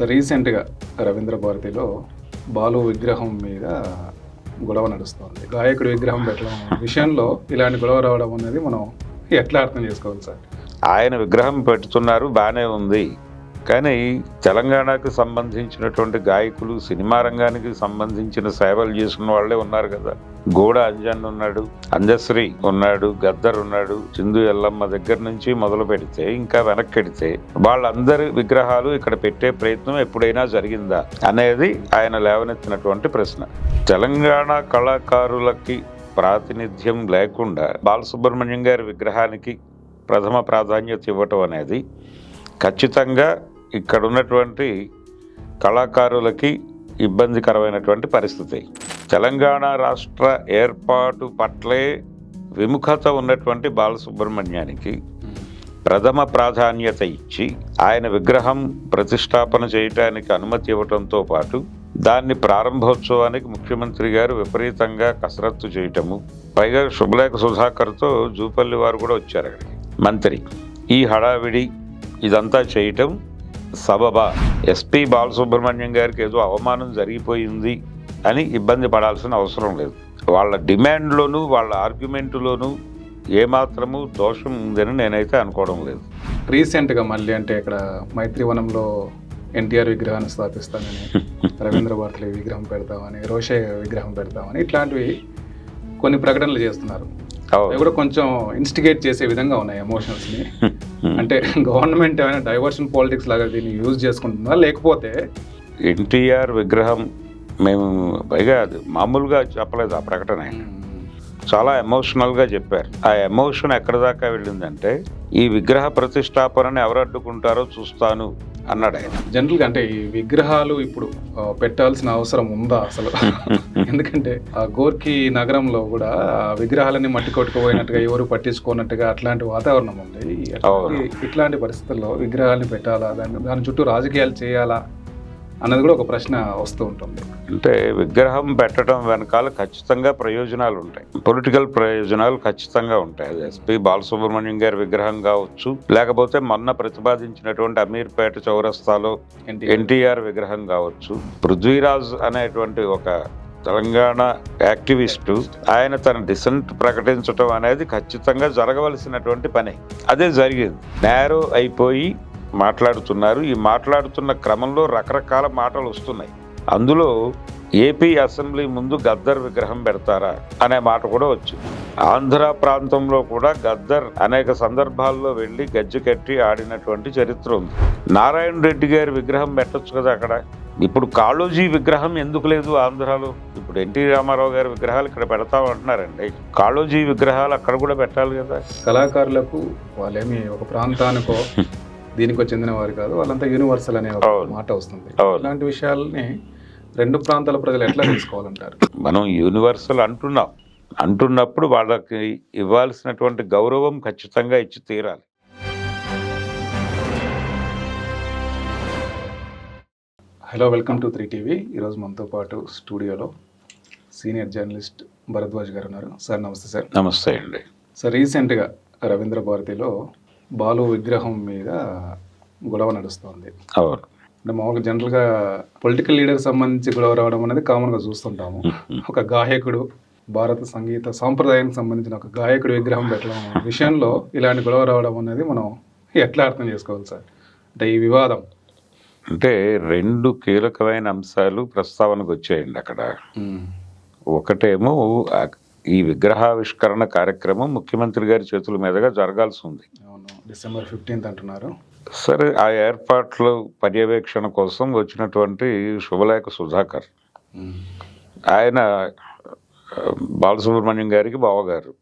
So రీసెంట్గా రవీంద్ర భారతిలో బాలు విగ్రహం మీద గొడవ నడుస్తుంది. గాయకుడి విగ్రహం పెట్టడం విషయంలో ఇలాంటి గొడవ రావడం అనేది మనం ఎట్లా అర్థం చేసుకోవాలి సార్? ఆయన విగ్రహం పెడుతున్నారు బాగానే ఉంది. కానీ తెలంగాణకు సంబంధించినటువంటి గాయకులు సినిమా రంగానికి సంబంధించిన సేవలు చేసుకున్న వాళ్ళే ఉన్నారు కదా. గోడ అంజన్ ఉన్నాడు అంజశ్రీ ఉన్నాడు గద్దర్ ఉన్నాడు చిందు ఎల్లమ్మ దగ్గర నుంచి మొదలు పెడితే ఇంకా వెనక్కిడితే వాళ్ళందరి విగ్రహాలు ఇక్కడ పెట్టే ప్రయత్నం ఎప్పుడైనా జరిగిందా అనేది ఆయన లేవనెత్తినటువంటి ప్రశ్న. తెలంగాణ కళాకారులకి ప్రాతినిధ్యం లేకుండా బాలసుబ్రహ్మణ్యం గారి విగ్రహానికి ప్రథమ ప్రాధాన్యత ఇవ్వటం అనేది ఖచ్చితంగా ఇక్కడ ఉన్నటువంటి కళాకారులకి ఇబ్బందికరమైనటువంటి పరిస్థితి. తెలంగాణ రాష్ట్ర ఏర్పాటు పట్లే విముఖత ఉన్నటువంటి బాలసుబ్రహ్మణ్యానికి ప్రథమ ప్రాధాన్యత ఇచ్చి ఆయన విగ్రహం ప్రతిష్టాపన చేయటానికి అనుమతి ఇవ్వటంతో పాటు దాన్ని ప్రారంభోత్సవానికి ముఖ్యమంత్రి గారు విపరీతంగా కసరత్తు చేయటము పైగా శుభలేఖ సుధాకర్తో జూపల్లి వారు కూడా వచ్చారు అక్కడికి. మంత్రి ఈ హడావిడి ఇదంతా చేయటం సబబా. ఎస్పి బాలసుబ్రహ్మణ్యం గారికి ఏదో అవమానం జరిగిపోయింది అని ఇబ్బంది పడాల్సిన అవసరం లేదు. వాళ్ళ డిమాండ్లోనూ వాళ్ళ ఆర్గ్యుమెంట్లోనూ ఏమాత్రము దోషం ఉందని నేనైతే అనుకోవడం లేదు. రీసెంట్గా మళ్ళీ అంటే ఇక్కడ మైత్రివనంలో ఎన్టీఆర్ విగ్రహాన్ని స్థాపిస్తానని రవీంద్ర భారతిలో ఈ విగ్రహం పెడతామని రోషే విగ్రహం పెడతామని ఇట్లాంటివి కొన్ని ప్రకటనలు చేస్తున్నారు. అవి కూడా కొంచెం ఇన్స్టిగేట్ చేసే విధంగా ఉన్నాయి ఎమోషన్స్ని అంటే గవర్నమెంట్ ఏమైనా డైవర్షన్ పాలిటిక్స్ లాగా దీన్ని యూజ్ చేసుకుంటుందా? లేకపోతే ఎన్టీఆర్ విగ్రహం మేము పైగా అది మామూలుగా చెప్పలేదు ఆ ప్రకటన. చాలా ఎమోషనల్గా చెప్పారు. ఆ ఎమోషన్ ఎక్కడి దాకా వెళ్ళిందంటే ఈ విగ్రహ ప్రతిష్టాపనని ఎవరు అడ్డుకుంటారో చూస్తాను అన్నాడు ఆయన. జనరల్గా అంటే ఈ విగ్రహాలు ఇప్పుడు పెట్టాల్సిన అవసరం ఉందా అసలు? ఎందుకంటే ఆ గోర్కి నగరంలో కూడా ఆ విగ్రహాలన్నీ మట్టి కొట్టుకుపోయినట్టుగా ఎవరు పట్టించుకోనట్టుగా అట్లాంటి వాతావరణం ఉంది. ఇట్లాంటి పరిస్థితుల్లో విగ్రహాలని పెట్టాలా? దాని దాని చుట్టూ రాజకీయాలు చేయాలా? అన్నది కూడా ఒక ప్రశ్న వస్తూ ఉంటుంది. అంటే విగ్రహం పెట్టడం వెనకాల ఖచ్చితంగా ప్రయోజనాలు ఉంటాయి. పొలిటికల్ ప్రయోజనాలు ఖచ్చితంగా ఉంటాయి. అది ఎస్పి బాలసుబ్రహ్మణ్యం గారి విగ్రహం కావచ్చు లేకపోతే మొన్న ప్రతిపాదించినటువంటి అమీర్పేట చౌరస్తాలో ఎన్టీఆర్. ఎన్టీఆర్ విగ్రహం కావచ్చు. పృథ్వీరాజ్ అనేటువంటి ఒక తెలంగాణ యాక్టివిస్టు ఆయన తన డిసెంట్ ప్రకటించడం అనేది ఖచ్చితంగా జరగవలసినటువంటి పని. అదే జరిగింది. నేరో అయిపోయి మాట్లాడుతున్నారు. ఈ మాట్లాడుతున్న క్రమంలో రకరకాల మాటలు వస్తున్నాయి. అందులో ఏపీ అసెంబ్లీ ముందు గద్దర్ విగ్రహం పెడతారా అనే మాట కూడా వచ్చింది ఆంధ్ర ప్రాంతంలో కూడా గద్దర్ అనేక సందర్భాల్లో వెళ్ళి గజ్జి కట్టి ఆడినటువంటి చరిత్ర ఉంది. నారాయణ రెడ్డి గారి విగ్రహం పెట్టొచ్చు కదా అక్కడ. ఇప్పుడు కాళోజీ విగ్రహం ఎందుకు లేదు ఆంధ్రాలో? ఇప్పుడు ఎన్టీ రామారావు గారి విగ్రహాలు ఇక్కడ పెడతాం అంటున్నారండి. కాళోజీ విగ్రహాలు అక్కడ కూడా పెట్టాలి కదా. కళాకారులకు వాళ్ళేమి ఒక ప్రాంతానికో దీనికో చెందిన వారు కాదు వాళ్ళంతా యూనివర్సల్ అనే ఒక. మాట వస్తుంది. ఇలాంటి విషయాల్ని రెండు ప్రాంతాల ప్రజలు ఎట్లా తీసుకోవాలంటారు? మనం యూనివర్సల్ అంటున్నాం. అంటున్నప్పుడు వాళ్ళకి ఇవ్వాల్సినటువంటి గౌరవం ఖచ్చితంగా ఇచ్చి తీరాలి. Hello welcome to three TV ఈరోజు మనతో పాటు స్టూడియోలో సీనియర్ జర్నలిస్ట్ భరద్వాజ్ గారు ఉన్నారు. సార్ నమస్తే సార్. నమస్తే అండి. సార్ రీసెంట్గా రవీంద్ర భారతిలో బాలు విగ్రహం మీద గొడవ నడుస్తోంది. అవును. అంటే మామూలుగా జనరల్గా పొలిటికల్ లీడర్ సంబంధించి గొడవ రావడం అనేది కామన్గా చూస్తుంటాము. ఒక గాయకుడు భారత సంగీత సాంప్రదాయానికి సంబంధించిన ఒక గాయకుడి విగ్రహం పెట్టడం విషయంలో ఇలాంటి గొడవ రావడం అనేది మనం ఎట్లా అర్థం చేసుకోవాలి సార్? అంటే ఈ వివాదం. అంటే రెండు కీలకమైన అంశాలు ప్రస్తావనకు వచ్చాయండి అక్కడ. ఒకటేమో ఈ విగ్రహావిష్కరణ కార్యక్రమం ముఖ్యమంత్రి గారి చేతుల మీదుగా జరగాల్సి ఉంది. డిసెంబర్ ఫిఫ్టీన్త్ అంటున్నారు. సరే ఆ ఏర్పాట్లు పర్యవేక్షణ కోసం వచ్చినటువంటి శుభలేఖ సుధాకర్. ఆయన బాలసుబ్రహ్మణ్యం గారికి బావగారు.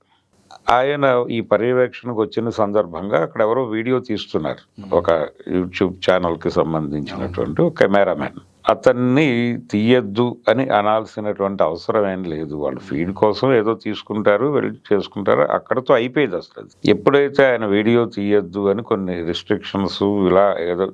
ఆయన ఈ పర్యవేక్షణకు వచ్చిన సందర్భంగా అక్కడ ఎవరో వీడియో తీస్తున్నారు. ఒక యూట్యూబ్ ఛానల్కి సంబంధించినటువంటి కెమెరామెన్ అతన్ని తీయద్దు అని అనాల్సినటువంటి అవసరం ఏం లేదు. వాళ్ళు ఫీడ్ కోసం ఏదో తీసుకుంటారు వెళ్ళి చేసుకుంటారు. అక్కడతో అయిపోయేది అసలు అది. ఎప్పుడైతే ఆయన వీడియో తీయద్దు అని కొన్ని రిస్ట్రిక్షన్స్ ఇలా ఏదో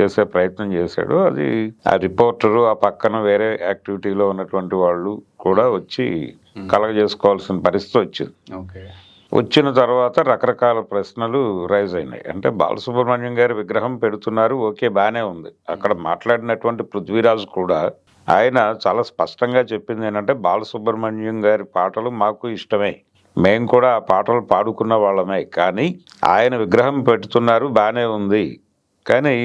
చేసే ప్రయత్నం చేశాడు అది ఆ రిపోర్టరు ఆ పక్కన వేరే యాక్టివిటీలో ఉన్నటువంటి వాళ్ళు కూడా వచ్చి కలగజేసుకోవాల్సిన పరిస్థితి వచ్చింది. ఓకే. వచ్చిన తర్వాత రకరకాల ప్రశ్నలు రైజ్ అయినాయి. అంటే బాలసుబ్రహ్మణ్యం గారి విగ్రహం పెడుతున్నారు ఓకే బాగానే ఉంది. అక్కడ మాట్లాడినటువంటి పృథ్వీరాజు కూడా ఆయన చాలా స్పష్టంగా చెప్పింది ఏంటంటే బాలసుబ్రహ్మణ్యం గారి పాటలు మాకు ఇష్టమే. మేము కూడా ఆ పాటలు పాడుకున్న వాళ్ళమే. కానీ ఆయన విగ్రహం పెడుతున్నారు బాగానే ఉంది. కానీ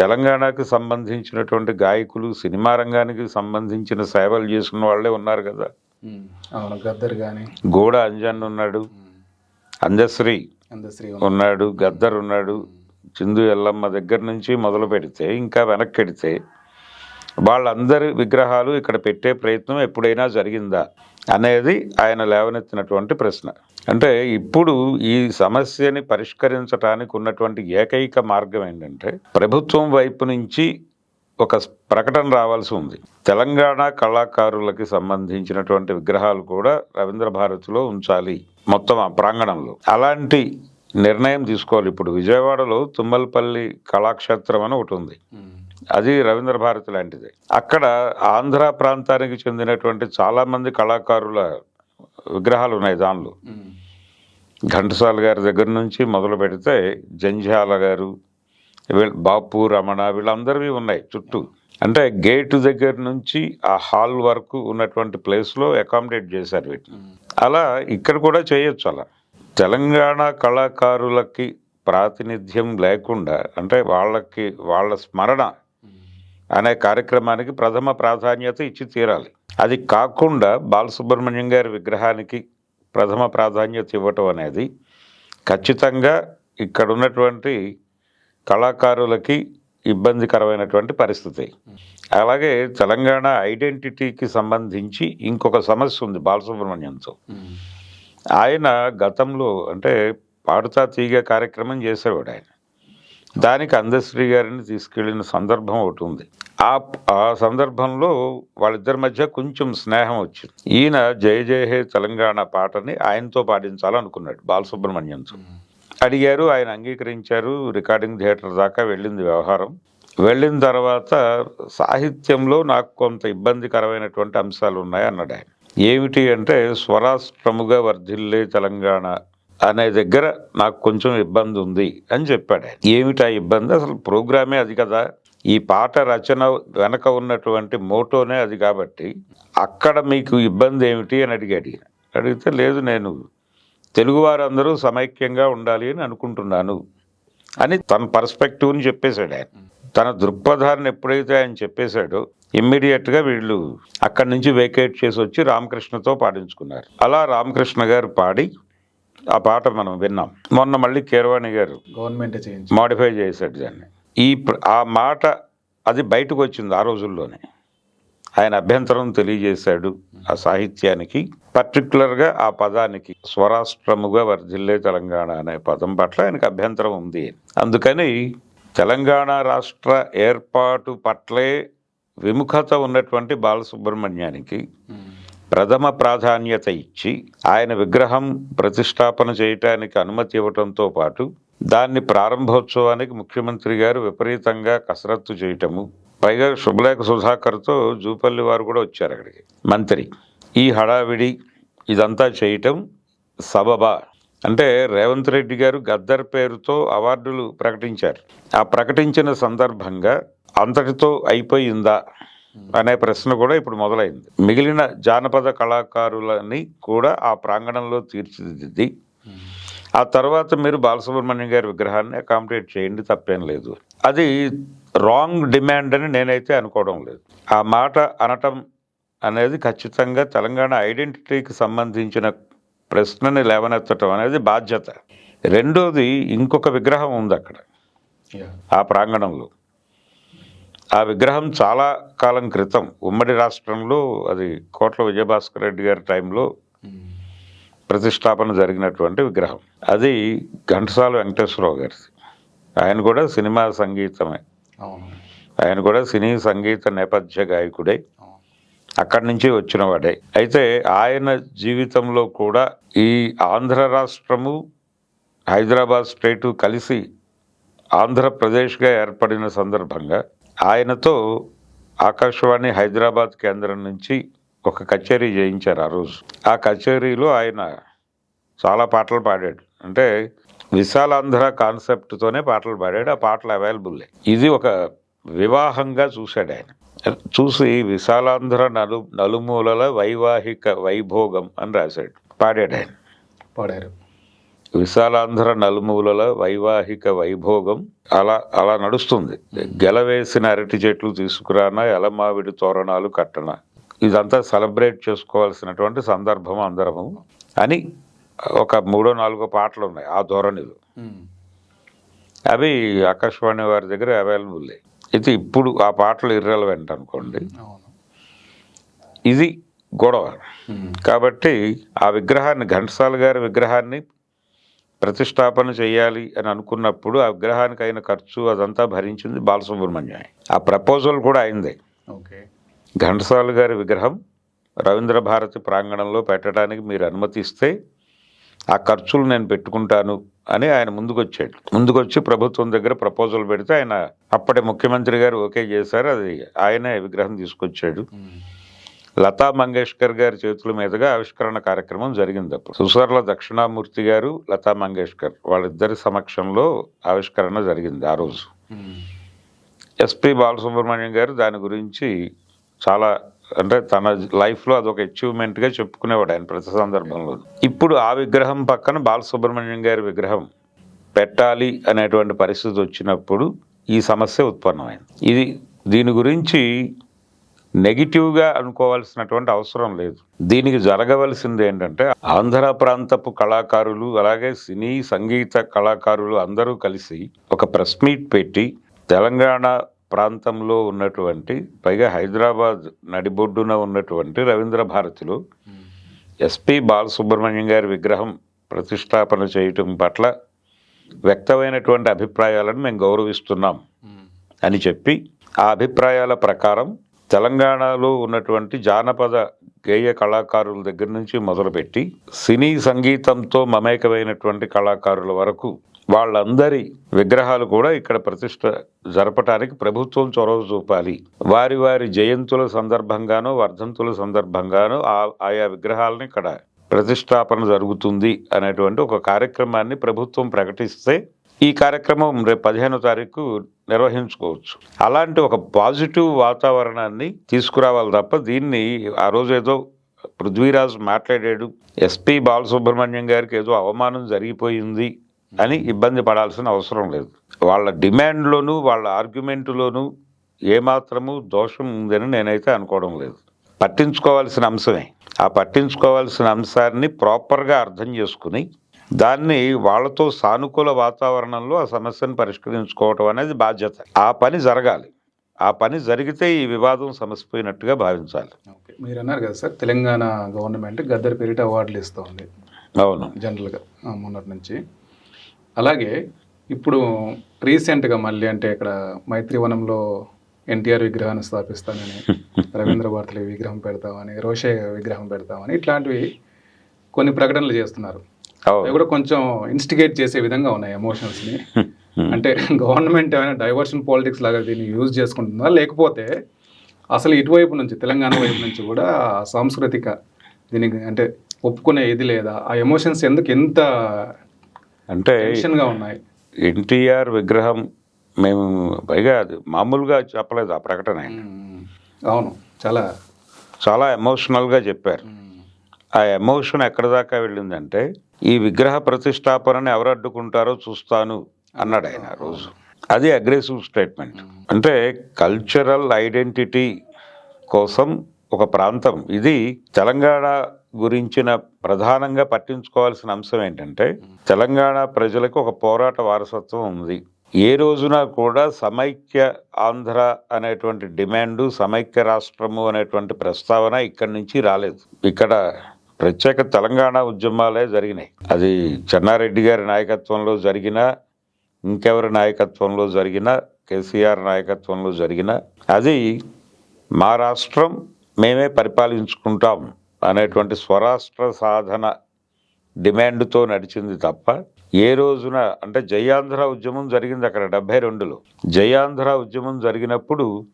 తెలంగాణకు సంబంధించినటువంటి గాయకులు సినిమా రంగానికి సంబంధించిన సేవలు చేసుకున్న వాళ్ళే ఉన్నారు కదా. అవును గద్దర్ కానీ గోడ అంజన్ ఉన్నాడు. అందశ్రీ అందశ్రీ ఉన్నాడు. గద్దర్ ఉన్నాడు చిందు ఎల్లమ్మ దగ్గర నుంచి మొదలు పెడితే ఇంకా వెనక్కెడితే వాళ్ళందరి విగ్రహాలు ఇక్కడ పెట్టే ప్రయత్నం ఎప్పుడైనా జరిగిందా అనేది ఆయన లేవనెత్తినటువంటి ప్రశ్న. అంటే ఇప్పుడు ఈ సమస్యని పరిష్కరించడానికి ఉన్నటువంటి ఏకైక మార్గం ఏంటంటే ప్రభుత్వం వైపు నుంచి ఒక ప్రకటన రావాల్సి ఉంది. తెలంగాణ కళాకారులకి సంబంధించినటువంటి విగ్రహాలు కూడా రవీంద్ర భారతిలో ఉంచాలి. మొత్తం ఆ ప్రాంగణంలో. అలాంటి నిర్ణయం తీసుకోవాలి. ఇప్పుడు విజయవాడలో తుమ్మలపల్లి కళాక్షేత్రం అని ఒకటి ఉంది. అది రవీంద్ర భారతి లాంటిది. అక్కడ ఆంధ్ర ప్రాంతానికి చెందినటువంటి చాలామంది కళాకారుల విగ్రహాలు ఉన్నాయి దానిలో. ఘంటసాల గారి దగ్గర నుంచి మొదలు పెడితే జంఝాల గారు వీళ్ళ బాపు రమణ వీళ్ళందరివి ఉన్నాయి చుట్టూ. అంటే గేటు దగ్గర నుంచి ఆ హాల్ వరకు ఉన్నటువంటి ప్లేస్లో అకామిడేట్ చేశారు వీటిని. అలా ఇక్కడ కూడా చేయొచ్చు అలా. తెలంగాణ కళాకారులకి ప్రాతినిధ్యం లేకుండా అంటే వాళ్ళకి వాళ్ళ స్మరణ అనే కార్యక్రమానికి ప్రథమ ప్రాధాన్యత ఇచ్చి తీరాలి. అది కాకుండా బాలసుబ్రహ్మణ్యం గారి విగ్రహానికి ప్రథమ ప్రాధాన్యత ఇవ్వటం అనేది ఖచ్చితంగా ఇక్కడ ఉన్నటువంటి కళాకారులకి ఇబ్బందికరమైనటువంటి పరిస్థితి. అలాగే తెలంగాణ ఐడెంటిటీకి సంబంధించి ఇంకొక సమస్య ఉంది బాలసుబ్రహ్మణ్యంతో. ఆయన గతంలో అంటే పాడుతా తీగ కార్యక్రమం చేసేవాడు ఆయన. దానికి అందశ్రీ గారిని తీసుకెళ్ళిన సందర్భం ఒకటి ఉంది. ఆ ఆ సందర్భంలో వాళ్ళిద్దరి మధ్య కొంచెం స్నేహం వచ్చింది. ఈయన జయ జయ హే తెలంగాణ పాటని ఆయనతో పాటించాలనుకున్నాడు బాలసుబ్రహ్మణ్యంతో. అడిగారు ఆయన అంగీకరించారు రికార్డింగ్ థియేటర్ దాకా వెళ్ళింది వ్యవహారం. వెళ్ళిన తర్వాత సాహిత్యంలో నాకు కొంత ఇబ్బందికరమైనటువంటి అంశాలు ఉన్నాయి అన్నాడు ఆయన. ఏమిటి అంటే స్వరాష్ట్రముగా వర్ధిల్లే తెలంగాణ అనే దగ్గర నాకు కొంచెం ఇబ్బంది ఉంది అని చెప్పాడు ఆయన. ఏమిటి ఆ ఇబ్బంది? అసలు ప్రోగ్రామే అది కదా. ఈ పాట రచన వెనక ఉన్నటువంటి మోటోనే అది కాబట్టి అక్కడ మీకు ఇబ్బంది ఏమిటి అని అడిగాడు ఈయన. అడిగితే లేదు నేను తెలుగువారందరూ సమైక్యంగా ఉండాలి అని అనుకుంటున్నాను. అని తన పర్స్పెక్టివ్ని చెప్పేశాడు ఆయన. తన దృక్పథాన్ని ఎప్పుడైతే ఆయన చెప్పేశాడో ఇమ్మీడియట్గా వీళ్ళు అక్కడి నుంచి వేకేట్ చేసి వచ్చి రామకృష్ణతో పాడించుకున్నారు. అలా రామకృష్ణ గారు పాడి ఆ పాట మనం విన్నాం. మొన్న మళ్ళీ కీరవాణి గారు గవర్నమెంట్ మాడిఫై చేశాడు దాన్ని. ఈ ఆ మాట అది బయటకు వచ్చింది ఆ రోజుల్లోనే. ఆయన అభ్యంతరం తెలియజేశాడు ఆ సాహిత్యానికి. పర్టికులర్గా ఆ పదానికి స్వరాష్ట్రముగా వర్ధిల్లే తెలంగాణ అనే పదం పట్ల ఆయనకు అభ్యంతరం ఉంది. అందుకని తెలంగాణ రాష్ట్ర ఏర్పాటు పట్లే విముఖత ఉన్నటువంటి బాలసుబ్రహ్మణ్యానికి ప్రథమ ప్రాధాన్యత ఇచ్చి ఆయన విగ్రహం ప్రతిష్టాపన చేయటానికి అనుమతి ఇవ్వటంతో పాటు దాన్ని ప్రారంభోత్సవానికి ముఖ్యమంత్రి గారు విపరీతంగా కసరత్తు చేయటము పైగా శుభలేఖ సుధాకర్తో జూపల్లి వారు కూడా వచ్చారు అక్కడికి. మంత్రి. ఈ హడావిడి ఇదంతా చేయటం సబబా. అంటే రేవంత్ రెడ్డి గారు గద్దర్ పేరుతో అవార్డులు ప్రకటించారు. ఆ ప్రకటించిన సందర్భంగా అంతటితో అయిపోయిందా అనే ప్రశ్న కూడా ఇప్పుడు మొదలైంది. మిగిలిన జానపద కళాకారులని కూడా ఆ ప్రాంగణంలో తీర్చిదిద్ది. ఆ తర్వాత మీరు బాలసుబ్రహ్మణ్యం గారి విగ్రహాన్ని అకామిడేట్ చేయండి తప్పేం లేదు. అది రాంగ్ డిమాండ్ అని నేనైతే అనుకోవడం లేదు. ఆ మాట అనటం అనేది ఖచ్చితంగా తెలంగాణ ఐడెంటిటీకి సంబంధించిన ప్రశ్నని లేవనెత్తటం అనేది బాధ్యత. రెండోది ఇంకొక విగ్రహం ఉంది అక్కడ. ఆ ప్రాంగణంలో. ఆ విగ్రహం చాలా కాలం క్రితం ఉమ్మడి రాష్ట్రంలో అది కోట్ల విజయభాస్కర్ రెడ్డి గారి టైంలో ప్రతిష్టాపన జరిగినటువంటి విగ్రహం. అది ఘంటసాల వెంకటేశ్వరరావు గారిది. ఆయన కూడా సినిమా సంగీతమే. ఆయన కూడా సినీ సంగీత నేపథ్య గాయకుడే. అక్కడి నుంచి వచ్చినవాడే. అయితే ఆయన జీవితంలో కూడా ఈ ఆంధ్ర రాష్ట్రము హైదరాబాద్ స్టేటు కలిసి ఆంధ్రప్రదేశ్గా ఏర్పడిన సందర్భంగా ఆయనతో ఆకాశవాణి హైదరాబాద్ కేంద్రం నుంచి ఒక కచేరీ చేయించారు ఆ రోజు. ఆ కచేరీలో ఆయన చాలా పాటలు పాడాడు. అంటే విశాలాంధ్ర కాన్సెప్ట్తోనే పాటలు పాడాడు. ఆ పాటలు అవైలబుల్ ఇది ఒక వివాహంగా చూశాడు ఆయన. చూసి విశాలాంధ్ర నలు నలుమూలల వైవాహిక వైభోగం అని రాశాడు. పాడాడు ఆయన. పాడారు. విశాలాంధ్ర నలుమూలల వైవాహిక వైభోగం అలా అలా నడుస్తుంది. గెలవేసిన అరటి చెట్లు తీసుకురానా ఎలమావిడి తోరణాలు కట్టన. ఇదంతా సెలబ్రేట్ చేసుకోవాల్సినటువంటి సందర్భం అందరము అని ఒక మూడో నాలుగో పాటలు ఉన్నాయి ఆ ధోరణిలో. అవి ఆకాశవాణి వారి దగ్గర అవైలబుల్. అయితే ఇప్పుడు ఆ పాటలు ఇర్రెలవెంట్ అనుకోండి. ఇది గొడవ. కాబట్టి ఆ విగ్రహాన్ని ఘంటసాల గారి విగ్రహాన్ని ప్రతిష్టాపన చేయాలి అని అనుకున్నప్పుడు ఆ విగ్రహానికి అయిన ఖర్చు అదంతా భరించింది బాలసుబ్రహ్మణ్యం ఆ ప్రపోజల్ కూడా అయింది. ఓకే. ఘంటసాల గారి విగ్రహం రవీంద్ర భారతి ప్రాంగణంలో పెట్టడానికి మీరు అనుమతిస్తే ఆ ఖర్చులు నేను పెట్టుకుంటాను అని ఆయన ముందుకొచ్చాడు ముందుకొచ్చి ప్రభుత్వం దగ్గర ప్రపోజల్ పెడితే ఆయన అప్పటి ముఖ్యమంత్రి గారు ఓకే చేశారు అది ఆయనే విగ్రహం తీసుకొచ్చాడు ఉమ్. లతా మంగేష్కర్ గారి చేతుల మీదుగా ఆవిష్కరణ కార్యక్రమం జరిగింది అప్పుడు సుసర్ల దక్షిణామూర్తి గారు లతా మంగేష్కర్ వాళ్ళిద్దరి సమక్షంలో ఆవిష్కరణ జరిగింది ఆ రోజు ఉమ్. ఎస్పి బాలసుబ్రహ్మణ్యం గారు దాని గురించి చాలా అంటే తన లైఫ్లో అదొక అచీవ్మెంట్గా చెప్పుకునేవాడు ఆయన ప్రతి సందర్భంలో. ఇప్పుడు ఆ విగ్రహం పక్కన బాలసుబ్రహ్మణ్యం గారి విగ్రహం పెట్టాలి అనేటువంటి పరిస్థితి వచ్చినప్పుడు ఈ సమస్య ఉత్పన్నమైంది. ఇది దీని గురించి నెగిటివ్గా అనుకోవాల్సినటువంటి అవసరం లేదు. దీనికి జరగవలసింది ఏంటంటే ఆంధ్ర ప్రాంతపు కళాకారులు అలాగే సినీ సంగీత కళాకారులు అందరూ కలిసి ఒక ప్రెస్ మీట్ పెట్టి తెలంగాణ ప్రాంతంలో ఉన్నటువంటి పైగా హైదరాబాద్ నడిబొడ్డున ఉన్నటువంటి రవీంద్ర భారతిలో ఎస్పి బాలసుబ్రహ్మణ్యం గారి విగ్రహం ప్రతిష్టాపన చేయటం పట్ల వ్యక్తమైనటువంటి అభిప్రాయాలను మేము గౌరవిస్తున్నాం అని చెప్పి ఆ అభిప్రాయాల ప్రకారం తెలంగాణలో ఉన్నటువంటి జానపద గేయ కళాకారుల దగ్గర నుంచి మొదలుపెట్టి సినీ సంగీతంతో మమేకమైనటువంటి కళాకారుల వరకు వాళ్ళందరి విగ్రహాలు కూడా ఇక్కడ ప్రతిష్ట జరపటానికి ప్రభుత్వం చొరవ చూపాలి. వారి వారి జయంతుల సందర్భంగానో వర్ధంతుల సందర్భంగానో ఆ ఆయా విగ్రహాలను ఇక్కడ ప్రతిష్టాపన జరుగుతుంది అనేటువంటి ఒక కార్యక్రమాన్ని ప్రభుత్వం ప్రకటిస్తే ఈ కార్యక్రమం రేపు పదిహేనో తారీఖు నిర్వహించుకోవచ్చు. అలాంటి ఒక పాజిటివ్ వాతావరణాన్ని తీసుకురావాలి తప్ప దీన్ని ఆ రోజు ఏదో పృథ్వీరాజ్ మాట్లాడాడు. ఎస్పి బాలసుబ్రహ్మణ్యం గారికి ఏదో అవమానం జరిగిపోయింది. అని ఇబ్బంది పడాల్సిన అవసరం లేదు. వాళ్ళ డిమాండ్లోనూ వాళ్ళ ఆర్గ్యుమెంట్లోనూ ఏమాత్రము దోషం ఉందని నేనైతే అనుకోవడం లేదు. పట్టించుకోవాల్సిన అంశమే. ఆ పట్టించుకోవాల్సిన అంశాన్ని ప్రాపర్గా అర్థం చేసుకుని దాన్ని వాళ్ళతో సానుకూల వాతావరణంలో ఆ సమస్యను పరిష్కరించుకోవటం అనేది బాధ్యత. ఆ పని జరగాలి. ఆ పని జరిగితే ఈ వివాదం సమసిపోయినట్టుగా భావించాలి. ఓకే. మీరు అన్నారు కదా సార్ తెలంగాణ గవర్నమెంట్ గద్దర్ పేరిట అవార్డులు ఇస్తుంది. అవును. జనరల్గా మొన్నటి నుంచి. అలాగే ఇప్పుడు రీసెంట్గా మళ్ళీ అంటే ఇక్కడ మైత్రివనంలో ఎన్టీఆర్ విగ్రహాన్ని స్థాపిస్తానని రవీంద్ర భారతిలో విగ్రహం పెడతామని రోషే విగ్రహం పెడతామని ఇట్లాంటివి కొన్ని ప్రకటనలు చేస్తున్నారు. అవి కూడా కొంచెం ఇన్స్టిగేట్ చేసే విధంగా ఉన్నాయి ఎమోషన్స్ని అంటే గవర్నమెంట్ ఏమైనా డైవర్షన్ పాలిటిక్స్ లాగా దీన్ని యూజ్ చేసుకుంటుందా? లేకపోతే అసలు ఇటువైపు నుంచి తెలంగాణ వైపు నుంచి కూడా సాంస్కృతిక దీనికి అంటే ఒప్పుకునే ఇది లేదా? ఆ ఎమోషన్స్ ఎందుకు ఎంత అంటే ఉన్నాయి. ఎన్టీఆర్ విగ్రహం మేము పైగా అది మామూలుగా చెప్పలేదు ఆ ప్రకటన. అవును చాలా. చాలా ఎమోషనల్గా చెప్పారు. ఆ ఎమోషన్ ఎక్కడి దాకా వెళ్ళిందంటే ఈ విగ్రహ ప్రతిష్టాపనని ఎవరు అడ్డుకుంటారో చూస్తాను అన్నాడు ఆయన రోజు. అది అగ్రెసివ్ స్టేట్మెంట్. అంటే కల్చరల్ ఐడెంటిటీ కోసం ఒక ప్రాంతం. ఇది తెలంగాణ గురించిన ప్రధానంగా పట్టించుకోవాల్సిన అంశం ఏంటంటే తెలంగాణ ప్రజలకు ఒక పోరాట వారసత్వం ఉంది. ఏ రోజున కూడా సమైక్య ఆంధ్ర అనేటువంటి డిమాండు సమైక్య రాష్ట్రము అనేటువంటి ప్రస్తావన ఇక్కడి నుంచి రాలేదు. ఇక్కడ ప్రత్యేక తెలంగాణ ఉద్యమాలే జరిగినాయి. అది చెన్నారెడ్డి గారి నాయకత్వంలో జరిగిన ఇంకెవరి నాయకత్వంలో జరిగిన కేసీఆర్ నాయకత్వంలో జరిగిన అది మా రాష్ట్రం మేమే పరిపాలించుకుంటాం అనేటువంటి స్వరాష్ట్ర సాధన డిమాండ్తో నడిచింది తప్ప ఏ రోజున అంటే జయాంధ్ర ఉద్యమం జరిగింది అక్కడ డెబ్బై రెండులో. జయాంధ్ర ఉద్యమం జరిగినప్పుడు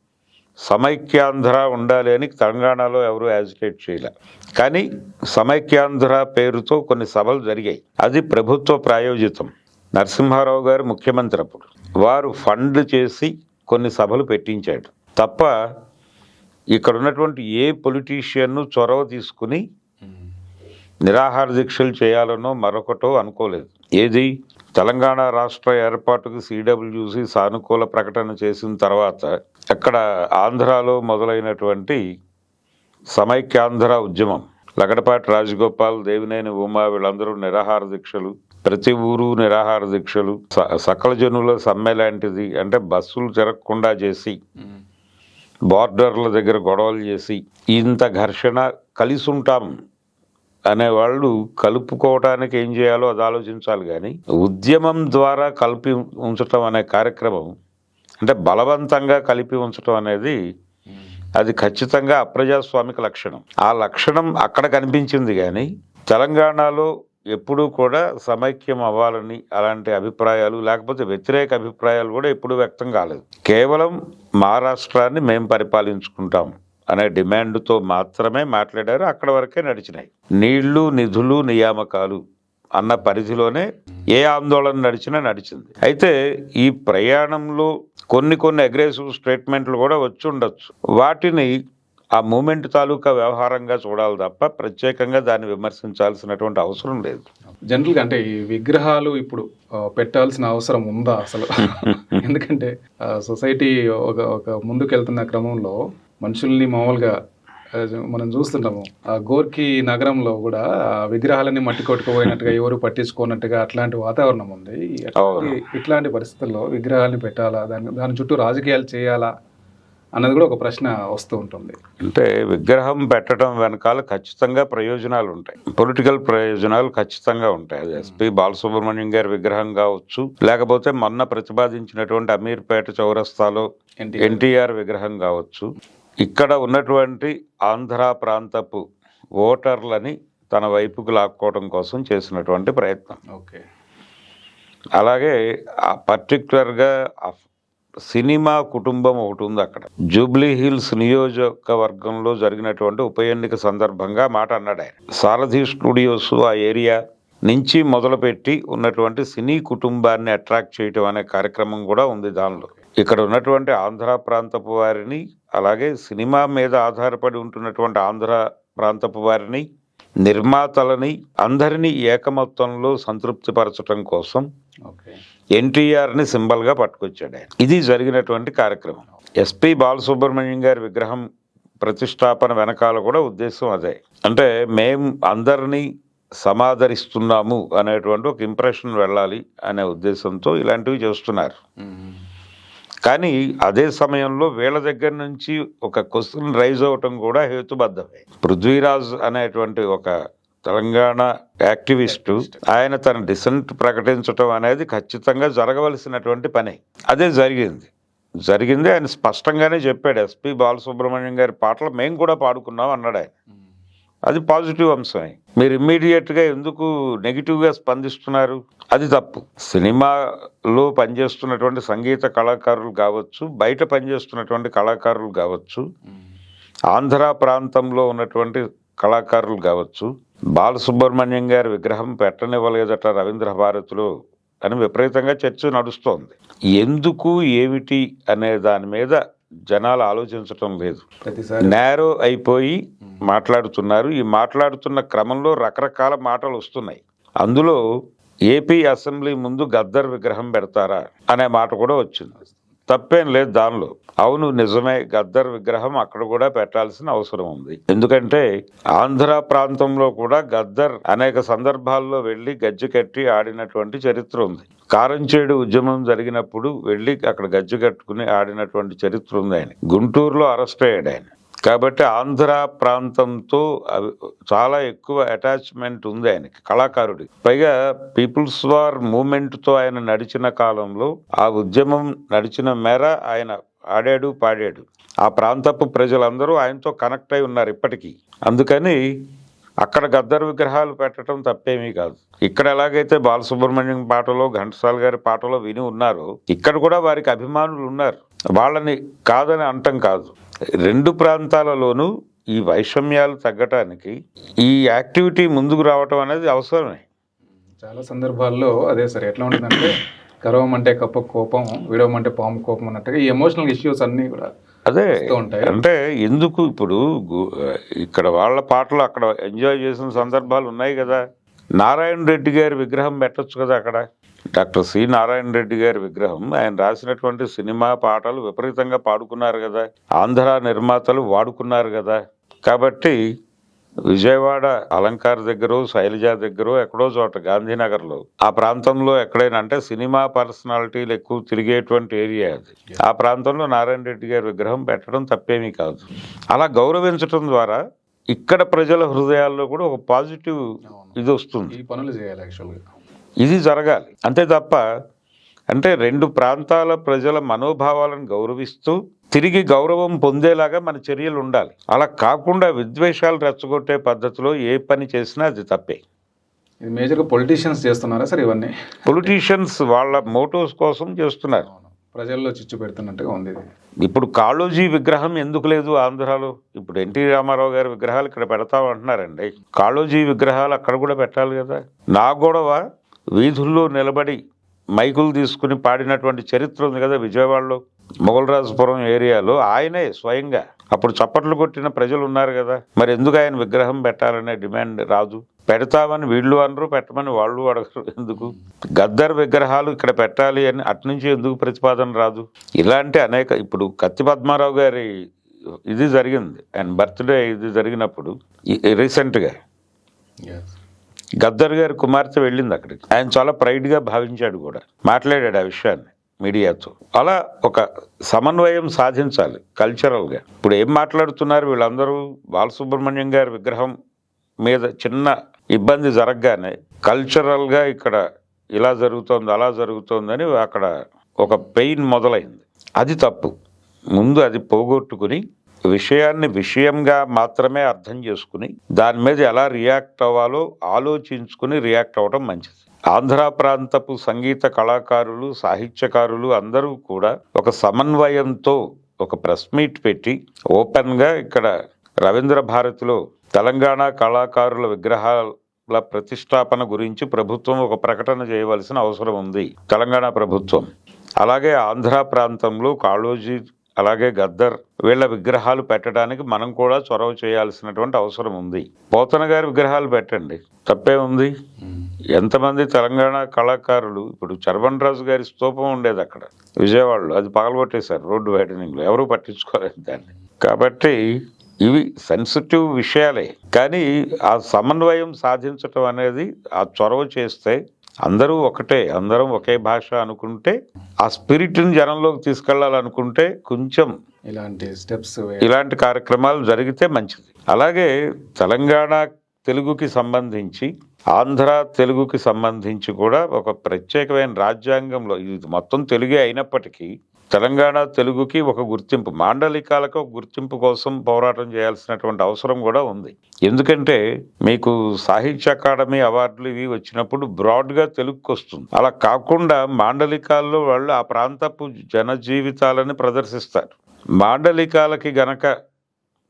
సమైక్యాంధ్ర ఉండాలి అని తెలంగాణలో ఎవరు యాజిటేట్ చేయలే. కానీ సమైక్యాంధ్ర పేరుతో కొన్ని సభలు జరిగాయి. అది ప్రభుత్వ ప్రాయోజితం. నరసింహారావు గారు ముఖ్యమంత్రి అప్పుడు. వారు ఫండ్ చేసి కొన్ని సభలు పెట్టించాడు. తప్ప ఇక్కడ ఉన్నటువంటి ఏ పొలిటీషియన్ను చొరవ తీసుకుని నిరాహార దీక్షలు చేయాలనో మరొకటో అనుకోలేదు. ఏది? తెలంగాణ రాష్ట్ర ఏర్పాటుకు సిడబ్ల్యూసి సానుకూల ప్రకటన చేసిన తర్వాత అక్కడ ఆంధ్రాలో మొదలైనటువంటి సమైక్యాంధ్ర ఉద్యమం లగడపాటి రాజగోపాల్ దేవినేని ఉమా వీళ్ళందరూ నిరాహార దీక్షలు ప్రతి ఊరు నిరాహార దీక్షలు సకల జనుల సమ్మె లాంటిది అంటే బస్సులు తిరగకుండా చేసి బార్డర్ల దగ్గర గొడవలు చేసి ఇంత ఘర్షణ కలిసి ఉంటాం అనేవాళ్ళు కలుపుకోవటానికి ఏం చేయాలో అది ఆలోచించాలి కానీ ఉద్యమం ద్వారా కలిపి ఉంచటం అనే కార్యక్రమం అంటే బలవంతంగా కలిపి ఉంచటం అనేది అది ఖచ్చితంగా అప్రజాస్వామిక లక్షణం. ఆ లక్షణం అక్కడ కనిపించింది కానీ తెలంగాణలో ఎప్పుడూ కూడా సమైక్యం అవ్వాలని అలాంటి అభిప్రాయాలు లేకపోతే వ్యతిరేక అభిప్రాయాలు కూడా ఎప్పుడూ వ్యక్తం కాలేదు. కేవలం మహారాష్ట్రాన్ని మేము పరిపాలించుకుంటాం అనే డిమాండ్తో మాత్రమే మాట్లాడారు. అక్కడ వరకే నడిచినాయి. నీళ్ళు నిధులు నియామకాలు అన్న పరిధిలోనే ఏ ఆందోళన నడిచినా నడిచింది. అయితే ఈ ప్రయాణంలో కొన్ని కొన్ని అగ్రెసివ్ స్టేట్మెంట్లు కూడా వచ్చి ఉండొచ్చు. వాటిని ఆ మూమెంట్ తాలూకా వ్యవహారంగా చూడాలి తప్ప ప్రత్యేకంగా దాన్ని విమర్శించాల్సినటువంటి అవసరం లేదు. జనరల్గా అంటే ఈ విగ్రహాలు ఇప్పుడు పెట్టాల్సిన అవసరం ఉందా అసలు? ఎందుకంటే సొసైటీ ఒక ఒక ముందుకెళ్తున్న క్రమంలో మనుషుల్ని మామూలుగా మనం చూస్తుంటాము. ఆ గోర్కి నగరంలో కూడా ఆ విగ్రహాలన్నీ మట్టి కొట్టుకుపోయినట్టుగా ఎవరు పట్టించుకోనట్టుగా అట్లాంటి వాతావరణం ఉంది. ఇట్లాంటి పరిస్థితుల్లో విగ్రహాలని పెట్టాలా? దాని దాని చుట్టూ రాజకీయాలు చేయాలా? అన్నది కూడా ఒక ప్రశ్న వస్తూ ఉంటుంది. అంటే విగ్రహం పెట్టడం వెనకాల ఖచ్చితంగా ప్రయోజనాలు ఉంటాయి. పొలిటికల్ ప్రయోజనాలు ఖచ్చితంగా ఉంటాయి. అది ఎస్పి బాలసుబ్రహ్మణ్యం గారి విగ్రహం కావచ్చు లేకపోతే మొన్న ప్రతిపాదించినటువంటి అమీర్పేట చౌరస్తాలో ఎన్టీఆర్. విగ్రహం కావచ్చు. ఇక్కడ ఉన్నటువంటి ఆంధ్ర ప్రాంతపు ఓటర్లని తన వైపుకు లాక్కోవడం కోసం చేసినటువంటి ప్రయత్నం. ఓకే. అలాగే ఆ సినిమా కుటుంబం ఒకటి ఉంది అక్కడ. జూబ్లీ హిల్స్ నియోజకవర్గంలో జరిగినటువంటి ఉప ఎన్నిక సందర్భంగా మాట అన్నాడు ఆయన. సారథి స్టూడియోస్ ఆ ఏరియా నుంచి మొదలుపెట్టి ఉన్నటువంటి సినీ కుటుంబాన్ని అట్రాక్ట్ చేయటం అనే కార్యక్రమం కూడా ఉంది దానిలో. ఇక్కడ ఉన్నటువంటి ఆంధ్ర ప్రాంతపు వారిని అలాగే సినిమా మీద ఆధారపడి ఉంటున్నటువంటి ఆంధ్ర ప్రాంతపు వారిని నిర్మాతలని అందరినీ ఏకమత్వంలో సంతృప్తిపరచడం కోసం ఓకే. ఎన్టీఆర్ని సింబల్గా పట్టుకొచ్చాడు ఆయన. ఇది జరిగినటువంటి కార్యక్రమం. ఎస్పి బాలసుబ్రహ్మణ్యం గారి విగ్రహం ప్రతిష్టాపన వెనకాల కూడా ఉద్దేశం అదే. అంటే మేం అందరినీ సమాదరిస్తున్నాము అనేటువంటి ఒక ఇంప్రెషన్ వెళ్ళాలి అనే ఉద్దేశంతో ఇలాంటివి చేస్తున్నారు. కానీ అదే సమయంలో వీళ్ళ దగ్గర నుంచి ఒక క్వశ్చన్ రైజ్ అవటం కూడా హేతుబద్ధమే. పృథ్వీరాజ్ అనేటువంటి ఒక తెలంగాణ యాక్టివిస్టు ఆయన తన డిసెంట్ ప్రకటించటం అనేది ఖచ్చితంగా జరగవలసినటువంటి పని. అదే జరిగింది. జరిగింది ఆయన స్పష్టంగానే చెప్పాడు ఎస్పి బాలసుబ్రహ్మణ్యం గారి పాటలు మేము కూడా పాడుకున్నాం అన్నాడు ఆయన. అది పాజిటివ్ అంశమే. మీరు ఇమ్మీడియట్గా ఎందుకు నెగిటివ్గా స్పందిస్తున్నారు? అది తప్పు. సినిమాలో పనిచేస్తున్నటువంటి సంగీత కళాకారులు కావచ్చు బయట పనిచేస్తున్నటువంటి కళాకారులు కావచ్చు ఆంధ్ర ప్రాంతంలో ఉన్నటువంటి కళాకారులు కావచ్చు బాలసుబ్రహ్మణ్యం గారి విగ్రహం పెట్టనివ్వలేదట రవీంద్ర భారతిలో అని విపరీతంగా చర్చ నడుస్తోంది. ఎందుకు ఏమిటి అనే దాని మీద జనాలు ఆలోచించటం లేదు. నేరో అయిపోయి మాట్లాడుతున్నారు. ఈ మాట్లాడుతున్న క్రమంలో రకరకాల మాటలు వస్తున్నాయి. అందులో ఏపీ అసెంబ్లీ ముందు గద్దర్ విగ్రహం పెడతారా అనే మాట కూడా వచ్చింది. తప్పేం లేదు దానిలో. అవును నిజమే గద్దర్ విగ్రహం అక్కడ కూడా పెట్టాల్సిన అవసరం ఉంది. ఎందుకంటే ఆంధ్ర ప్రాంతంలో కూడా గద్దర్ అనేక సందర్భాల్లో వెళ్ళి గజ్జె కట్టి ఆడినటువంటి చరిత్ర ఉంది. కారంచేడు ఉద్యమం జరిగినప్పుడు వెళ్ళి అక్కడ గజ్జె కట్టుకుని ఆడినటువంటి చరిత్ర ఉంది ఆయన. గుంటూరులో అరెస్ట్ అయ్యాడు ఆయన. కాబట్టి ఆంధ్ర ప్రాంతంతో అవి- చాలా ఎక్కువ అటాచ్మెంట్ ఉంది ఆయనకి కళాకారుడి. పైగా పీపుల్స్ వార్ మూమెంట్తో ఆయన నడిచిన కాలంలో ఆ ఉద్యమం నడిచిన మేర ఆయన ఆడాడు పాడాడు. ఆ ప్రాంతపు ప్రజలందరూ ఆయనతో కనెక్ట్ అయి ఉన్నారు ఇప్పటికీ. అందుకని అక్కడ గద్దర్ విగ్రహాలు పెట్టడం తప్పేమీ కాదు. ఇక్కడ ఎలాగైతే బాలసుబ్రహ్మణ్యం పాటలో ఘంటసాల గారి పాటలో విని ఉన్నారో ఇక్కడ కూడా వారికి అభిమానులు ఉన్నారు. వాళ్ళని కాదని అంటం కాదు. రెండు ప్రాంతాలలోనూ ఈ వైషమ్యాలు తగ్గటానికి ఈ యాక్టివిటీ ముందుకు రావటం అనేది అవసరమే. చాలా సందర్భాల్లో అదే సార్ ఎట్లా ఉంటుందంటే గర్వం అంటే కప్ప కోపం విడవం అంటే పాము కోపం అన్నట్టుగా ఈ ఎమోషనల్ ఇష్యూస్ అన్నీ కూడా అదే ఉంటాయి. అంటే ఎందుకు ఇప్పుడు ఇక్కడ వాళ్ళ పాటలు అక్కడ ఎంజాయ్ చేసిన సందర్భాలు ఉన్నాయి కదా. నారాయణ రెడ్డి గారి విగ్రహం పెట్టొచ్చు కదా అక్కడ. డాక్టర్ సి నారాయణ రెడ్డి గారి విగ్రహం. ఆయన రాసినటువంటి సినిమా పాటలు విపరీతంగా పాడుకున్నారు కదా. ఆంధ్ర నిర్మాతలు వాడుకున్నారు కదా. కాబట్టి విజయవాడ అలంకార్ దగ్గర శైలజ దగ్గర ఎక్కడో చోట గాంధీనగర్లో ఆ ప్రాంతంలో ఎక్కడైనా అంటే సినిమా పర్సనాలిటీలు ఎక్కువ తిరిగేటువంటి ఏరియా అది. ఆ ప్రాంతంలో నారాయణ రెడ్డి గారి విగ్రహం పెట్టడం తప్పేమీ కాదు. అలా గౌరవించడం ద్వారా ఇక్కడ ప్రజల హృదయాల్లో కూడా ఒక పాజిటివ్ ఇది వస్తుంది. ఈ పనులు చేయాలి యాక్చువల్గా. ఇది జరగాలి. అంతే తప్ప అంటే రెండు ప్రాంతాల ప్రజల మనోభావాలను గౌరవిస్తూ తిరిగి గౌరవం పొందేలాగా మన చర్యలు ఉండాలి. అలా కాకుండా విద్వేషాలు రెచ్చగొట్టే పద్ధతిలో ఏ పని చేసినా అది తప్పే. ఇది మేజర్గా పొలిటీషియన్స్ చేస్తున్నారా సార్ ఇవన్నీ? పొలిటీషియన్స్ వాళ్ళ మోటివ్స్ కోసం చేస్తున్నారు. ప్రజల్లో చిచ్చు పెడుతున్నట్టుగా ఉంది ఇది. ఇప్పుడు కాళోజీ విగ్రహం ఎందుకు లేదు ఆంధ్రాలో? ఇప్పుడు ఎన్టీ రామారావు గారి విగ్రహాలు ఇక్కడ పెడతాం అంటున్నారండి కాళోజీ విగ్రహాలు అక్కడ కూడా పెట్టాలి కదా. నా గొడవ వీధుల్లో నిలబడి మైకులు తీసుకుని పాడినటువంటి చరిత్ర ఉంది కదా విజయవాడలో మొగలరాజపురం ఏరియాలో. ఆయనే స్వయంగా అప్పుడు చప్పట్లు కొట్టిన ప్రజలు ఉన్నారు కదా. మరి ఎందుకు ఆయన విగ్రహం పెట్టాలనే డిమాండ్ రాదు. పెడతామని వీళ్ళు అనరు పెట్టమని వాళ్ళు అడగరు. ఎందుకు? గద్దర్ విగ్రహాలు ఇక్కడ పెట్టాలి అని అట్నుంచి ఎందుకు ప్రతిపాదన రాదు? ఇలాంటి అనేక ఇప్పుడు కత్తి పద్మారావు గారి ఇది జరిగింది. ఆయన బర్త్డే ఇది జరిగినప్పుడు రీసెంట్గా. గద్దర్ గారి కుమార్తె వెళ్ళింది అక్కడికి. ఆయన చాలా ప్రైడ్గా భావించాడు కూడా. మాట్లాడాడు ఆ విషయాన్ని మీడియాతో. అలా ఒక సమన్వయం సాధించాలి కల్చరల్గా ఇప్పుడు ఏం మాట్లాడుతున్నారు వీళ్ళందరూ? బాలసుబ్రహ్మణ్యం గారి విగ్రహం మీద చిన్న ఇబ్బంది జరగగానే కల్చరల్గా ఇక్కడ ఇలా జరుగుతోంది అలా జరుగుతోందని అక్కడ ఒక పెయిన్ మొదలైంది. అది తప్పు. ముందు అది పోగొట్టుకుని విషయాన్ని విషయంగా మాత్రమే అర్థం చేసుకుని దాని మీద ఎలా రియాక్ట్ అవ్వాలో ఆలోచించుకుని రియాక్ట్ అవ్వడం మంచిది. ఆంధ్ర ప్రాంతపు సంగీత కళాకారులు సాహిత్యకారులు అందరూ కూడా ఒక సమన్వయంతో ఒక ప్రెస్ మీట్ పెట్టి ఓపెన్గా ఇక్కడ రవీంద్ర భారతిలో తెలంగాణ కళాకారుల విగ్రహాల ప్రతిష్టాపన గురించి ప్రభుత్వం ఒక ప్రకటన చేయవలసిన అవసరం ఉంది తెలంగాణ ప్రభుత్వం. అలాగే ఆంధ్ర ప్రాంతంలో కాళోజీ అలాగే గద్దర్ వీళ్ళ విగ్రహాలు పెట్టడానికి మనం కూడా చొరవ చేయాల్సినటువంటి అవసరం ఉంది. పోతన గారి విగ్రహాలు పెట్టండి. తప్పే ఉంది. ఎంతమంది తెలంగాణ కళాకారులు ఇప్పుడు చర్వన్ రాజు గారి స్తూపం ఉండేది అక్కడ విజయవాడలో. అది పగలగొట్టేశారు రోడ్డు వైడనింగ్లో. ఎవరూ పట్టించుకోలేదు దాన్ని. కాబట్టి ఇవి సెన్సిటివ్ విషయాలే. కానీ ఆ సమన్వయం సాధించటం అనేది ఆ చొరవ చేస్తే అందరూ ఒకటే అందరం ఒకే భాష అనుకుంటే ఆ స్పిరిట్ని జనంలోకి తీసుకెళ్ళాలనుకుంటే కొంచెం ఇలాంటి స్టెప్స్ ఇలాంటి కార్యక్రమాలు జరిగితే మంచిది. అలాగే తెలంగాణ తెలుగుకి సంబంధించి ఆంధ్ర తెలుగుకి సంబంధించి కూడా ఒక ప్రత్యేకమైన రాజ్యాంగంలో ఇది మొత్తం తెలుగే అయినప్పటికీ తెలంగాణ తెలుగుకి ఒక గుర్తింపు మాండలికాలకు ఒక గుర్తింపు కోసం పోరాటం చేయాల్సినటువంటి అవసరం కూడా ఉంది. ఎందుకంటే మీకు సాహిత్య అకాడమీ అవార్డులు ఇవి వచ్చినప్పుడు బ్రాడ్గా తెలుగుకి వస్తుంది అలా కాకుండా మాండలికాల్లో వాళ్ళు ఆ ప్రాంతపు జన జీవితాలని ప్రదర్శిస్తారు. మాండలికాలకి గనక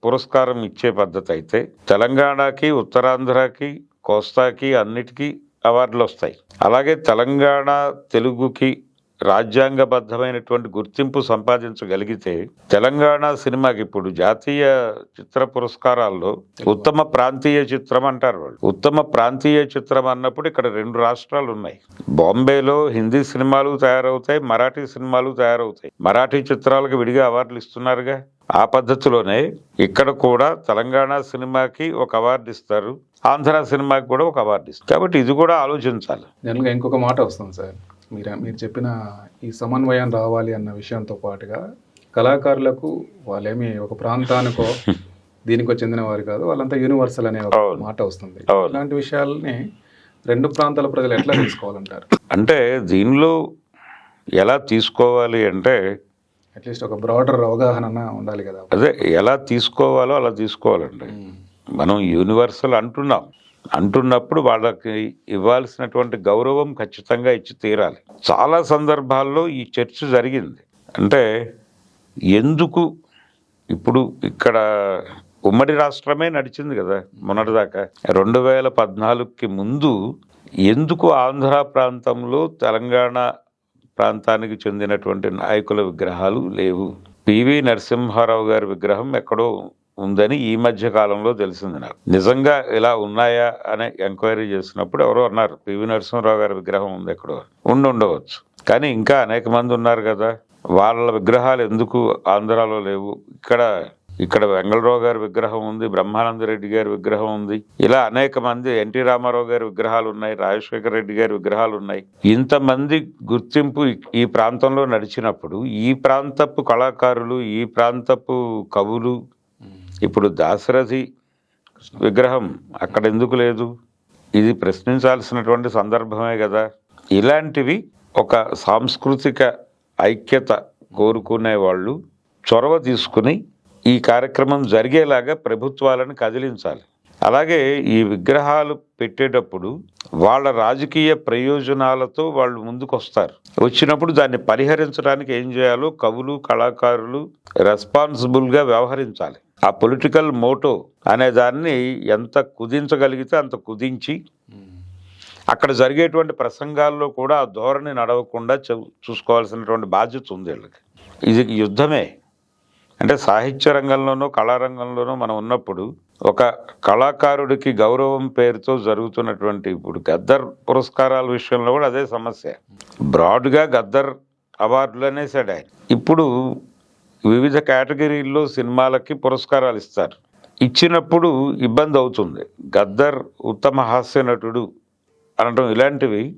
పురస్కారం ఇచ్చే పద్ధతి అయితే తెలంగాణకి ఉత్తరాంధ్రకి కోస్తాకి అన్నిటికీ అవార్డులు వస్తాయి అలాగే తెలంగాణ తెలుగుకి రాజ్యాంగబద్ధమైనటువంటి గుర్తింపు సంపాదించగలిగితే తెలంగాణ సినిమాకి ఇప్పుడు జాతీయ చిత్ర పురస్కారాల్లో ఉత్తమ ప్రాంతీయ చిత్రం అంటారు వాళ్ళు. ఉత్తమ ప్రాంతీయ చిత్రం అన్నప్పుడు ఇక్కడ రెండు రాష్ట్రాలు ఉన్నాయి. బాంబేలో హిందీ సినిమాలు తయారవుతాయి మరాఠీ సినిమాలు తయారవుతాయి. మరాఠీ చిత్రాలకు విడిగా అవార్డులు ఇస్తున్నారుగా. ఆ పద్ధతిలోనే ఇక్కడ కూడా తెలంగాణ సినిమాకి ఒక అవార్డు ఇస్తారు ఆంధ్ర సినిమాకి కూడా ఒక అవార్డు ఇస్తారు. కాబట్టి ఇది కూడా ఆలోచించాలి. జనరల్గా ఇంకొక మాట వస్తుంది సార్. మీరు మీరు చెప్పిన ఈ సమన్వయం రావాలి అన్న విషయంతో పాటుగా కళాకారులకు వాళ్ళేమి ఒక ప్రాంతానికో దీనికో చెందిన వారు కాదు వాళ్ళంతా యూనివర్సల్ అనే ఒక. మాట వస్తుంది. ఇలాంటి విషయాల్ని రెండు ప్రాంతాల ప్రజలు ఎట్లా తీసుకోవాలంటారు? అంటే దీనిలో ఎలా తీసుకోవాలి అంటే అట్లీస్ట్ ఒక బ్రాడర్ అవగాహన ఉండాలి కదా. అదే ఎలా తీసుకోవాలో అలా తీసుకోవాలండి. మనం యూనివర్సల్ అంటున్నాం. అంటున్నప్పుడు వాళ్ళకి ఇవ్వాల్సినటువంటి గౌరవం ఖచ్చితంగా ఇచ్చి తీరాలి. చాలా సందర్భాల్లో ఈ చర్చ జరిగింది. అంటే ఎందుకు ఇప్పుడు ఇక్కడ ఉమ్మడి రాష్ట్రమే నడిచింది కదా మొన్నటిదాకా. రెండు వేల పద్నాలుగుకి ముందు ఎందుకు ఆంధ్ర ప్రాంతంలో తెలంగాణ ప్రాంతానికి చెందినటువంటి నాయకుల విగ్రహాలు లేవు? పివి నరసింహారావు గారి విగ్రహం ఎక్కడో ఉందని ఈ మధ్య కాలంలో తెలిసింది నాకు. నిజంగా ఇలా ఉన్నాయా అని ఎంక్వైరీ చేసినప్పుడు ఎవరో అన్నారు పివి నరసింహరావు గారి విగ్రహం ఉంది ఎక్కడో ఉండి ఉండవచ్చు. కానీ ఇంకా అనేక మంది ఉన్నారు కదా వాళ్ళ విగ్రహాలు ఎందుకు ఆంధ్రాలో లేవు? ఇక్కడ ఇక్కడ వెంగళరావు గారి విగ్రహం ఉంది బ్రహ్మానంద రెడ్డి గారి విగ్రహం ఉంది. ఇలా అనేక మంది ఎన్టీ రామారావు గారి విగ్రహాలు ఉన్నాయి రాజశేఖర రెడ్డి గారి విగ్రహాలు ఉన్నాయి. ఇంతమంది గుర్తింపు ఈ ప్రాంతంలో నడిచినప్పుడు ఈ ప్రాంతపు కళాకారులు ఈ ప్రాంతపు కవులు ఇప్పుడు దాశరథి విగ్రహం అక్కడ ఎందుకు లేదు? ఇది ప్రశ్నించాల్సినటువంటి సందర్భమే కదా. ఇలాంటివి ఒక సాంస్కృతిక ఐక్యత కోరుకునే వాళ్ళు చొరవ తీసుకుని ఈ కార్యక్రమం జరిగేలాగా ప్రభుత్వాలను కదిలించాలి. అలాగే ఈ విగ్రహాలు పెట్టేటప్పుడు వాళ్ళ రాజకీయ ప్రయోజనాలతో వాళ్ళు ముందుకు వస్తారు వచ్చినప్పుడు దాన్ని పరిహరించడానికి ఏం చేయాలో కవులు కళాకారులు రెస్పాన్సిబుల్గా వ్యవహరించాలి. ఆ పొలిటికల్ మోటో అనే దాన్ని ఎంత కుదించగలిగితే అంత కుదించి అక్కడ జరిగేటువంటి ప్రసంగాల్లో కూడా ఆ ధోరణి నడవకుండా చూ- చూసుకోవాల్సినటువంటి బాధ్యత ఉంది వీళ్ళకి. ఇది యుద్ధమే. అంటే సాహిత్య రంగంలోనూ కళారంగంలోనూ మనం ఉన్నప్పుడు ఒక కళాకారుడికి గౌరవం పేరుతో జరుగుతున్నటువంటి ఇప్పుడు గద్దర్ పురస్కారాల విషయంలో కూడా అదే సమస్య. బ్రాడ్గా గద్దర్ అవార్డులు అనేసాడు ఆయన. ఇప్పుడు వివిధ కేటగిరీల్లో సినిమాలకి పురస్కారాలు ఇస్తారు. ఇచ్చినప్పుడు ఇబ్బంది అవుతుంది. గద్దర్ ఉత్తమ హాస్య నటుడు అనడం ఇలాంటివి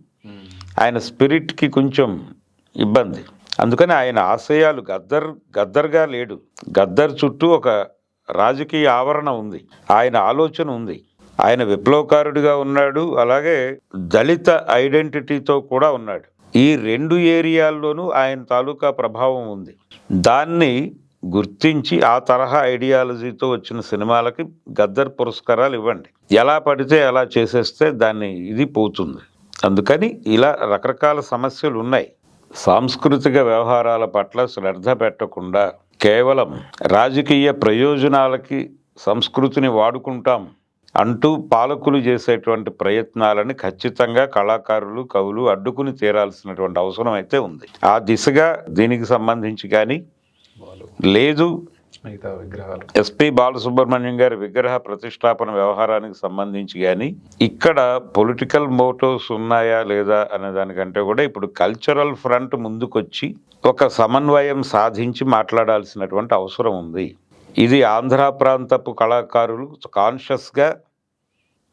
ఆయన స్పిరిట్కి కొంచెం ఇబ్బంది. అందుకని ఆయన ఆశయాలు గద్దర్ గద్దర్గా లేడు. గద్దర్ చుట్టూ ఒక రాజకీయ ఆవరణ ఉంది. ఆయన ఆలోచన ఉంది. ఆయన విప్లవకారుడిగా ఉన్నాడు. అలాగే దళిత ఐడెంటిటీతో కూడా ఉన్నాడు. ఈ రెండు ఏరియాల్లోనూ ఆయన తాలూకా ప్రభావం ఉంది. దాన్ని గుర్తించి ఆ తరహా ఐడియాలజీతో వచ్చిన సినిమాలకి గద్దర్ పురస్కారాలు ఇవ్వండి. ఎలా పడితే అలా చేసేస్తే దాన్ని ఇది పోతుంది. అందుకని ఇలా రకరకాల సమస్యలు ఉన్నాయి. సాంస్కృతిక వ్యవహారాల పట్ల శ్రద్ధ పెట్టకుండా కేవలం రాజకీయ ప్రయోజనాలకి సంస్కృతిని వాడుకుంటాం. అంటూ పాలకులు చేసేటువంటి ప్రయత్నాలని ఖచ్చితంగా కళాకారులు కవులు అడ్డుకుని తీరాల్సినటువంటి అవసరం అయితే ఉంది. ఆ దిశగా దీనికి సంబంధించి కానీ లేదు. మిగతా విగ్రహాలు. ఎస్పి బాలసుబ్రహ్మణ్యం గారి విగ్రహ ప్రతిష్టాపన వ్యవహారానికి సంబంధించి కానీ ఇక్కడ పొలిటికల్ మోటివ్స్ ఉన్నాయా లేదా అనే దానికంటే కూడా ఇప్పుడు కల్చరల్ ఫ్రంట్ ముందుకొచ్చి ఒక సమన్వయం సాధించి మాట్లాడాల్సినటువంటి అవసరం ఉంది. ఇది ఆంధ్ర ప్రాంతపు కళాకారులు కాన్షియస్గా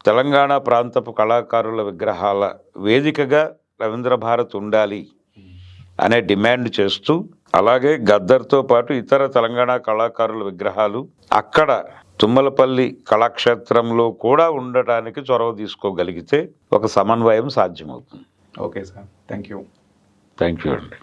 తెలంగాణ ప్రాంతపు కళాకారుల విగ్రహాల వేదికగా రవీంద్ర భారత్ ఉండాలి అనే డిమాండ్ చేస్తూ అలాగే గద్దర్తో పాటు ఇతర తెలంగాణ కళాకారుల విగ్రహాలు అక్కడ తుమ్మలపల్లి కళాక్షేత్రంలో కూడా ఉండటానికి చొరవ తీసుకోగలిగితే ఒక సమన్వయం సాధ్యమవుతుంది. Okay sir. Thank you thank you అండి.